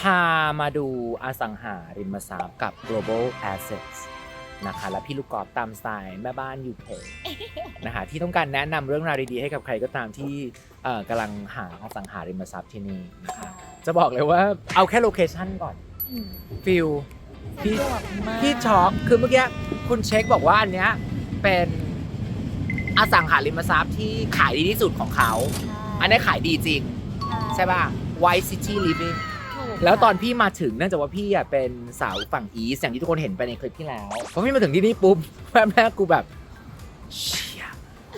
พามาดูอสังหาริมทรัพย์กับ global assets นะคะ และพี่ลูกกอล์ฟตามสไตล์แม่บ้าน UK นะคะที่ต้องการแนะนำเรื่องราวดีๆ ให้กับใครก็ตามที่เอ่อกำลังหาอสังหาริมทรัพย์ที่นี่นะคะจะบอกเลยว่าเอาแค่โลเคชั่นก่อนอืมฟิล พี่ สะดวกมากพี่ช็อกคือเมื่อกี้คุณเช็คบอกว่าอันเนี้ยเป็นอสังหาริมทรัพย์ที่ขายดีที่สุดของเขาใช่อันนี้ขายดีจริง ใช่ป่ะ White City Living ถูก แล้วตอนค่ะพี่มาถึงเนื่องจากว่าพี่อะเป็นสาวฝั่งอีสอย่างที่ทุกคนเห็นไปในคลิปที่แล้วพอพี่มาถึงที่นี่ปุ๊บแป๊บแรกกูแบบเชี่ย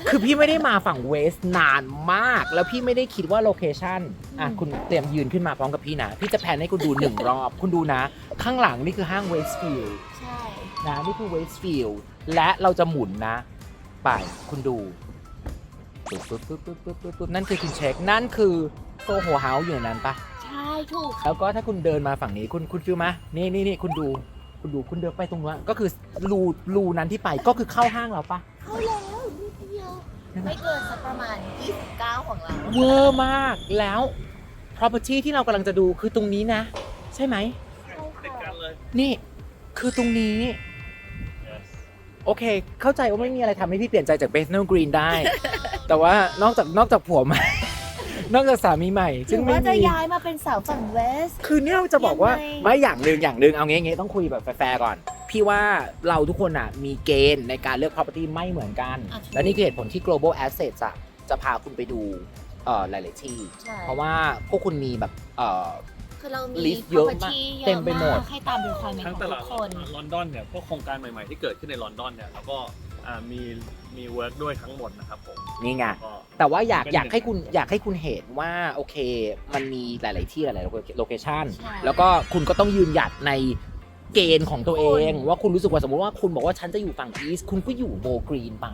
คือพี่ไม่ได้มาฝั่งเวสนานมาก แล้วพี่ไม่ได้คิดว่าโลเคชั่นอะคุณเตรียมยืนขึ้นมาพร้อมกับพี่นะ พี่จะแพนให้คุณดูหนึ่งรอบ คุณดูนะ ข้างหลังนี่คือห้างเวสฟิลด์ใช่ นะนี่คือเวสฟิลด์และเราจะหมุนนะ ไปคุณดูปุ๊บปุ๊บปุ๊บปุ๊บปุ๊บปุ๊บปุ๊บนั่นคือคุณเช็คนั่นคือ โซโหเฮาส์อยู่ในนั้นปะใช่ถูกแล้วก็ถ้าคุณเดินมาฝั่งนี้คุณคุณฟิลมานี่นี่นี่คุณดูคุณดูคุณเดินไปตรงนั้นก็คือรูรูนั้นที่ไปก็คือเข้าห้างเราปะเข้าแล้วนิดเดียวไม่เกินสักประมาณ 29 ของเราเวอร์มากแล้ว property ที่เรากำลังจะดูคือตรงนี้นะ ใช่ไหมติดกันเลยนี่คือตรงนี้ yes โอเค เข้าใจว่าไม่มีอะไรทำให้พี่เปลี่ยนใจจากเบสเนลกรีนได้ แต่ว่านอกจากนอกจากผัวใหม่ นอกจากสามีใหม่ หซึ่รืงอไม่ว่าจะมีย้ายมาเป็นสาวฝั่งเวส คือเนี่ยจะบอกว่ายังไง ไม่อย่างหนึ่งอย่างหนึ่งเอางี้งี้ต้องคุยแบบแฟร์ๆก่อน พี่ว่าเราทุกคนอะมีเกณฑ์ในการเลือก property ไม่เหมือนกัน อะถูก และนี่คือเหตุผลที่ global assets อะจะพาคุณไปดูเอ่อหลายๆที่ ใช่เพราะว่าพวกคุณมีแบบเอ่อ คือเรามีลิสต์เยอะมาก property เต็มไปหมดเยอะากให้ตาม requirement ทั้งของตทุลาดกคน ลอนดอนเนี่ยพวกโครงการใหม่ๆที่เกิดขึ้นในลอนดอนเนี่ยแล้วก็ อ่ามีมีเวิร์กด้วยทั้งหมดนะครับผมนี่ไง ก็ แต่ว่าอยากเป็นอยากให้หนึ่งคุณอยากให้คุณเห็นว่าโอเค มันมีหลาย ๆ ที่หลาย ๆ โลเคชันใช่ แล้วก็คุณก็ต้องยืนหยัดใน เกณฑ์ของตัวเองคุณว่าคุณรู้สึกว่าสมมติว่าคุณบอกว่าฉันจะอยู่ฝั่งอีสคุณก็อยู่โบกรีนไป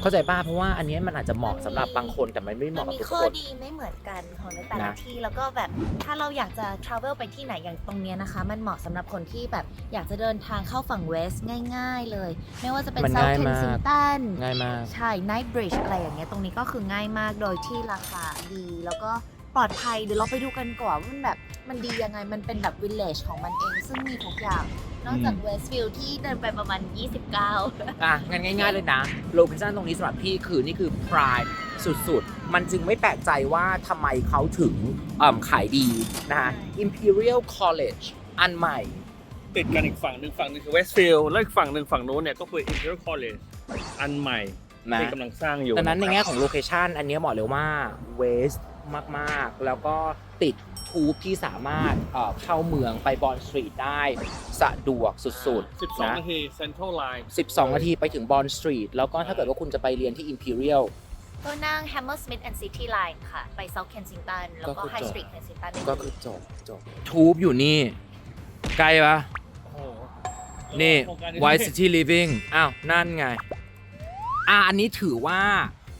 เข้าใจป่ะเพราะว่าอันเนี้ยมันอาจจะเหมาะสำหรับบางคนแต่มันไม่เหมัมาะนกับมีทุกข้อคนดีไม่เหมือนกันของในแต่ละนะที่แล้วก็แบบถ้าเราอยากจะ travel ไปที่ไหนอย่างตรงเนี้ยนะคะ มันเหมาะสำหรับคนที่แบบอยากจะเดินทางเข้าฝั่งเวสง่าย ๆ เลย ไม่ว่าจะเป็นมัน South ง่ายมาก Kensington ง่ายมากใช่ Night Bridge อะไรอย่างเงี้ยตรงนี้ก็คือง่ายมากโดยที่ราคาดีแล้วก็ ปลอดภัยเดี๋ยวเราไปดูกันก่อนว่ามันแบบมันดียังไงมันเป็นแบบ village ของมันเอง ซึ่งมีทุกอย่าง นอกจาก Westfield ที่เดินไปประมาณ 29 อะงั้นง่าย ๆเลยนะ โลเคชั่นตรงนี้สำหรับพี่คือนี่คือพรายสุดๆ มันจึงไม่แปลกใจว่าทำไมเขาถึงเอิ่มขายดีนะฮะ Imperial College อันใหม่ ติดกันอีกฝั่งหนึ่งฝั่งหนึงคือเวสต์ฟิลด์แล้วอีกฝั่งหนึ่งฝั่งนู้นเนี่ยก็คือ Imperial College อันใหม่นะ ที่กำลังสร้างอยู่ดังนั้นในะครับแง่ของโลเคชันอันเนี้ยบอกเลยว่าเวส มากๆ แล้วก็ติดทูบที่สามารถเอ่อเข้าเมืองไปบอลสตรีทได้สะดวกสุดๆ12 นะ นาที Central Line 12 นาทีไปถึงบอลสตรีทแล้วก็ถ้าเกิดว่าคุณจะไปเรียนที่ Imperial ก็นั่ง Hammersmith and City Line ค่ะ ไป South Kensington แล้วก็ ก็คือ High จบ Street Kensington ก็คือจบจบทูบอยู่นี่ ใกล้ปะโอ้โหนี่ โครงการ White City Living อ้าว นั่นไง อะอันนี้ถือว่า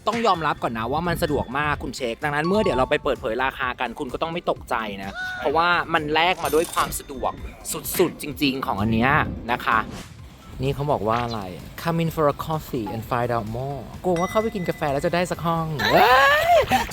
ต้องยอมรับก่อนนะว่ามันสะดวกมากคุณเช็ค ดังนั้นเมื่อเดี๋ยวเราไปเปิดเผยราคากันคุณก็ต้องไม่ตกใจนะ เพราะว่ามันแลกมาด้วยความสะดวกสุดๆ จริง ๆ ของอันเนี้ยนะคะ นี่เขาบอกว่าอะไร come in for a coffee and find out more กลัวว่าเข้าไปกินกาแฟแล้วจะได้สักห้องเอ้ย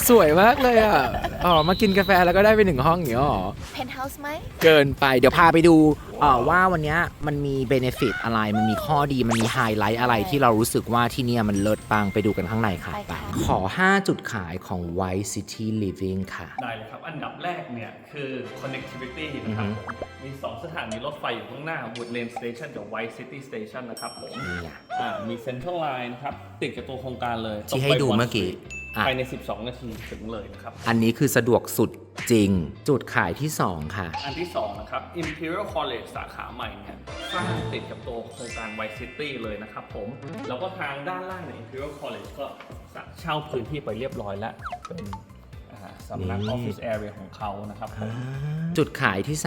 สวยมากเลยอะ อ๋อ มากินกาแฟแล้วก็ได้ไปหนึ่งห้องอย่างเงี้ยหรอ Penthouse ไหม เกินไปเดี๋ยวพาไปดูเอ่อว่าวันเนี้ยมันมีเบเนฟิตอะไร มันมีข้อดี มันมีไฮไลท์อะไรที่เรารู้สึกว่าที่เนี่ยมันเลิศปังไปดูกันข้างในค่ะไปไปค่ะขอ 5 จุดขายของ White City Living ค่ะ ได้เลยครับ อันดับแรกเนี่ย คือ connectivity นะครับผมมี 2 สถานีรถไฟอยู่ข้างหน้า Woodlane Station กับ White City Station นะครับผม นี่ไงอ่า มี Central Line นะครับ ติดกับตัวโครงการเลยที่ให้ดูเมื่อกี้ อะ ภายใน 12 นาทีถึงเลยนะครับ อันนี้คือสะดวกสุดจริง จุดขายที่ 2 ค่ะ อันที่ 2 นะครับ Imperial College สาขาใหม่เนี่ยสร้างติดกับตัวโครงการ White City เลยนะครับผม แล้วก็ทางด้านล่างใน Imperial College ก็เช่าพื้นที่ไปเรียบร้อยแล้วเป็น อ่าสำนักนี่ Office Area ของเขานะครับผมจุดขายที่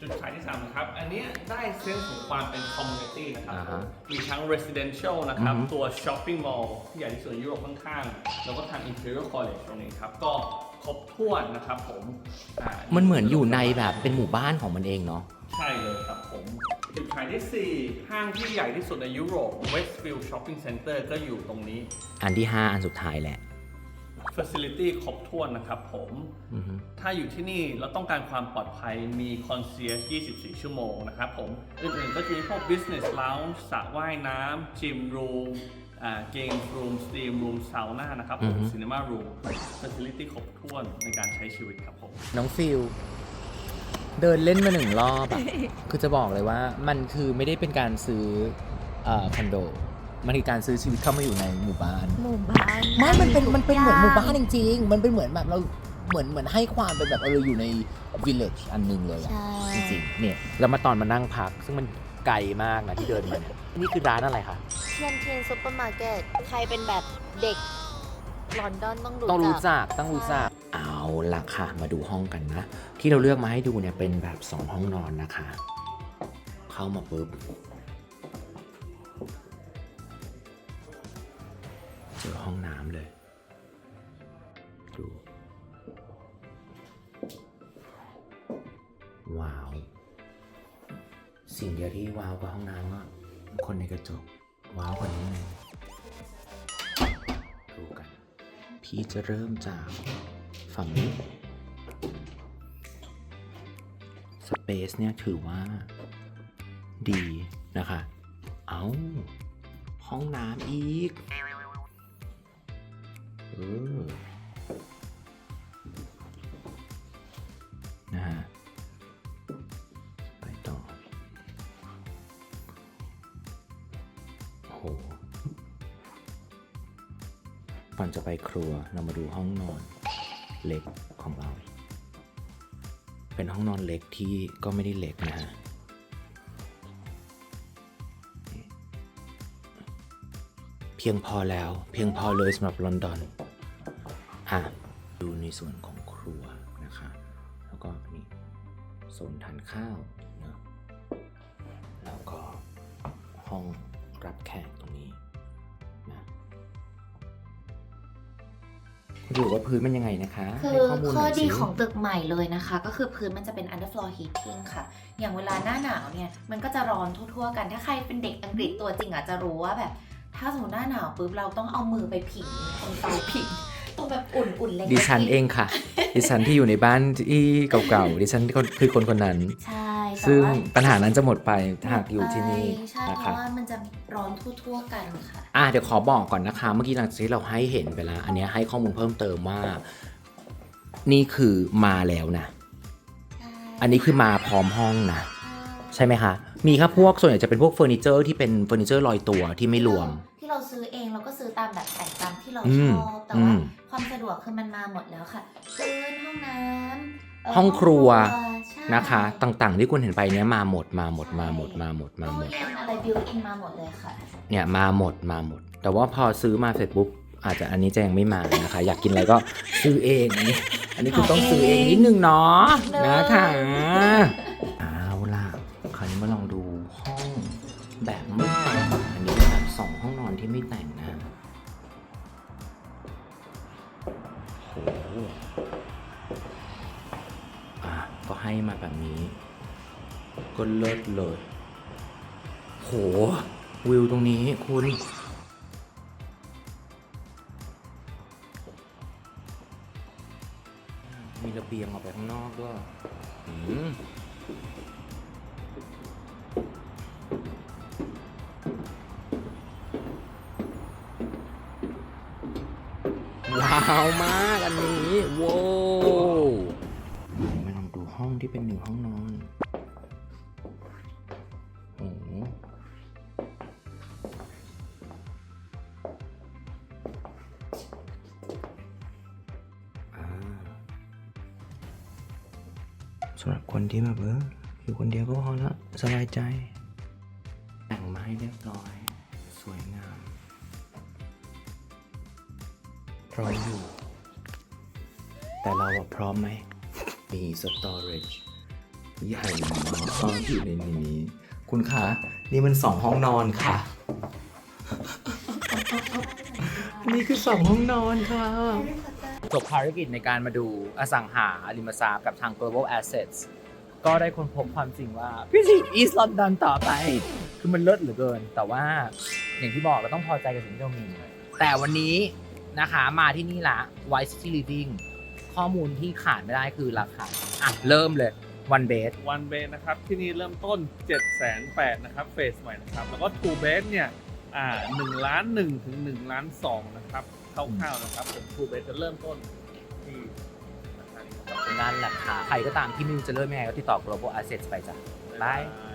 จุดขายที่3นะครับ อันเนี้ยได้เซนส์ของความเป็น community นะครับ อ่าฮะมีทั้ง residential นะครับ อือฮึ ตัว shopping mall ที่ใหญ่ที่สุดในยุโรปข้างๆ แล้วก็ทาง Imperial College ตรงนี้ครับ ก็ครบถ้วนนะครับผมอ่า 3 มันเหมือนอยู่ในแบบเป็นหมู่บ้านของมันเองเนาะ ใช่เลยครับผม จุดขายที่ 4 ห้างที่ใหญ่ที่สุดในยุโรป Westfield Shopping Center ก็อยู่ตรงนี้ อันที่ 5 อันสุดท้ายแหละ facility ครบถ้วนนะครับผมอือฮึถ้าอยู่ที่นี่เราต้องการความปลอดภัยมี concierge 24 ชั่วโมงนะครับผม อื่นๆก็จะมีพวก business lounge สระว่ายน้ำ gym room อ่า game room steam room sauna นะครับผม cinema room facility ครบถ้วนในการใช้ชีวิตครับผม น้องฟิลเดินเล่นมาหนึ่งรอบอะคือจะบอกเลยว่ามันคือไม่ได้เป็นการซื้อเอ่อคอนโด มันคือการซื้อชีวิตเข้ามาอยู่ในหมู่บ้าน หมู่บ้านไม่มันเป็น มันเป็นเหมือนหมู่บ้านใจริง ๆ มันเป็นเหมือนแบบเรา เหมือน เหมือนให้ความเป็นแบบเออเราอยู่ใน village อันหนึงเลยอะช่จริงๆ เนี่ย แล้วมาตอนมานั่งพัก ซึ่งมันไกลมากนะที่เดินมาเนี่ย นี่คือร้านอะไรคะ เทียนเทียนซุปเปอร์มาร์เก็ตใครเป็นแบบเด็กลอนดอนต้องรู้ต้องรู้จักจักต้องรู้จัก เอาละค่ะ มาดูห้องกันนะ ที่เราเลือกมาให้ดูเนี่ยเป็นแบบ2ห้องนอนนะคะ เข้ามาปุ๊บ เจอห้องน้ำเลย ดู ว้าว สิ่งเดียวที่ว้าวกับห้องน้ำก็คนในกระจก ว้าวกว่านี้เลยดูกัน พี่จะเริ่มจากฝั่งนี้สเปซเนี่ยถือว่าดีนะคะ เอ้า ห้องน้ำอีก โห ก่อนจะไปครัวเรามาดูห้องนอนเล็กของเรา เป็นห้องนอนเล็กที่ก็ไม่ได้เล็กนะฮะ เพียงพอแล้ว เพียงพอเลยสำหรับลอนดอน อะ ดูในส่วนของครัวนะคะ แล้วก็นี่โซนทานข้าวเนะแล้วก็ห้อง รับแขกตรงนี้นะดูว่าพื้นมันยังไงนะคะคือให้ข้อมูลหข้อน่อยดีสิ ของตึกใหม่เลยนะคะ ก็คือพื้นมันจะเป็น underfloor heating ค่ะ อย่างเวลาหน้าหนาวเนี่ย มันก็จะร้อนทั่วๆกัน ถ้าใครเป็นเด็กอังกฤษตัวจริงอาจจะรู้ว่าแบบ ถ้าสมมติหน้าหนาวปุ๊บเราต้องเอามือไปผิงตรงเตาผิงตรงแบบอุ่นๆเล็กๆดิฉันที่เองค่ะ ดิฉันที่อยู่ในบ้านที่เก่าๆ ดิฉันคือคนคนนั้น ใช่แต่ ซึ่งว่าปัญหานั้นจะหมดไปถ้าหากอยู่ที่นี่ใช่นะเพคะราะว่ามันจะร้อนทั่วๆกันค่ะอะเดี๋ยวขอบอกก่อนนะคะ เมื่อกี้หลังจากที่เราให้เห็นไปแล้ว อันเนี้ยให้ข้อมูลเพิ่มเติมว่า นี่คือมาแล้วนะ อันนี้คือมาพร้อมห้องนะ ใช่ไหมคะ มีครับพวกส่วนใหญ่จะเป็นพวกเฟอร์นิเจอร์ที่เป็นเฟอร์นิเจอร์ลอยตัวที่ไม่รวม ที่เราซื้อเองเราก็ซื้อตามแบบแต่งตามที่เราอืชมอบแต่อืว่ามความสะดวกคือมันมาหมดแล้วค่ะพื้นห้องน้ำเห้องครัวใช่นะคะ ต่างๆ ที่คุณเห็นไปเนี้ยมาหมดมาหมดมาหมดมาหมดมาหมตู้ดเย็นอะไรบิวอินมาหมดเลยค่ะ เนี่ยมาหมดมาหมด แต่ว่าพอซื้อมาเสร็จปุ๊บอาจจะอันนี้จะยังไม่มานะคะ อยากกินอะไรก็ซื้อเองอันนี้อันนี้คุณต้องซื้อเองนิดนึงเนาะเนอะนะคะเอาล่ะคราวนี้มาลองดูห้องแบบไม่แต่งอันนี้เป็นแบบสองห้องนอนที่ไม่แต่ง ให้มาแบบนี้ ก็เลิศเลย โห วิวตรงนี้คุณ มีระเบียงออกไปข้างนอกด้วยอืมว้าวมากอันนี้ โว้ ที่เป็นหนึ่งห้องนอนโอ้โหอ่าสำหรับคนที่แบบเอออยู่คนเดียวก็พอละสบายใจ แต่งมาให้เรียบร้อย สวยงามพร้อมอยู่ แต่เราพร้อมไหม มีสตอเรจใหญ่มากอยู่ในนี้ คุณคะ นี่มันสองห้องนอนค่ะ นี่คือสองห้องนอนค่ะ จบภารกิจในการมาดูอสังหาริมทรัพย์กับทาง global assets ก็ได้ค้นพบความจริงว่าพิจิตอีสลอนดอนต่อไป คือมันเลิศเหลือเกิน แต่ว่าอย่างที่บอกเราต้องพอใจกับสิ่งที่เรามี แต่วันนี้นะคะมาที่นี่ละ White City Living ข้อมูลที่ขาดไม่ได้คือราคาอะเริ่มเลย one bed วันเบนนะครับ ที่นี่เริ่มต้น 7 8 0 0 0นะครับเฟสใหม่นะครับ แล้วก็ทูเบสเนี่ยอ่า1ล้าน1ถึง1ล้าน2นะครับคร่าวๆนะครับผมทูเบสจะเริ่มต้นที่ราคานี้ครับนั่นแหละค่ะใครก็ตามที่ไม่รู้จะเริ่มยังไงก็ติดต่อ global assets ไปจ้ะบายบาย